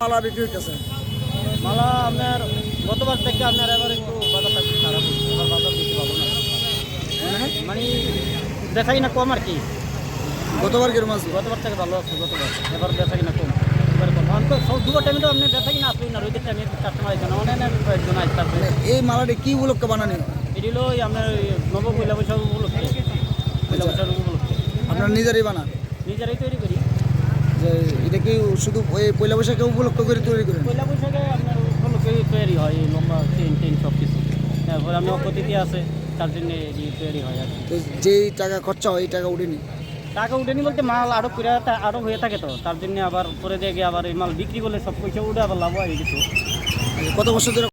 মালা বিক্রি হইতেছে। মালা আপনার গতবার থেকে আপনার এবার একটু বাজারটা একটু খারাপ হচ্ছে এবার বাজার বেশি পাবো না। মানে দেখাই কিনা কম আর কি। গতবার কিরম আছে? গতবার থেকে ভালো আছে গতবার। এবার কম। কম। আসবেই না না। আসবে এই মালাটি কি উপলক্ষে বানানি? এটি হলো ওই আপনার নব পয়লা বৈশাখ উপলক্ষে। পয়লা বৈশাখ উপলক্ষে। আপনার নিজেরই বানান নিজেরাই তৈরি করি। কি শুধু পয়লা বৈশাখে উপলক্ষ করে তৈরি করেন? পয়লা বৈশাখে আপনার উপলক্ষে তৈরি হয় এই লম্বা চেন টেন সব কিছু। তারপরে আমি অপতিথি আছে তার জন্য তৈরি হয় আর তো যেই টাকা খরচা হয় এই টাকা উঠেনি টাকা উঠেনি বলতে মাল আরও করে আরও হয়ে থাকে তো তার জন্য আবার পরে দেখে আবার এই মাল বিক্রি করলে সব পয়সা উঠে আবার লাভ হয় কিছু। আচ্ছা, কত বছর ধরে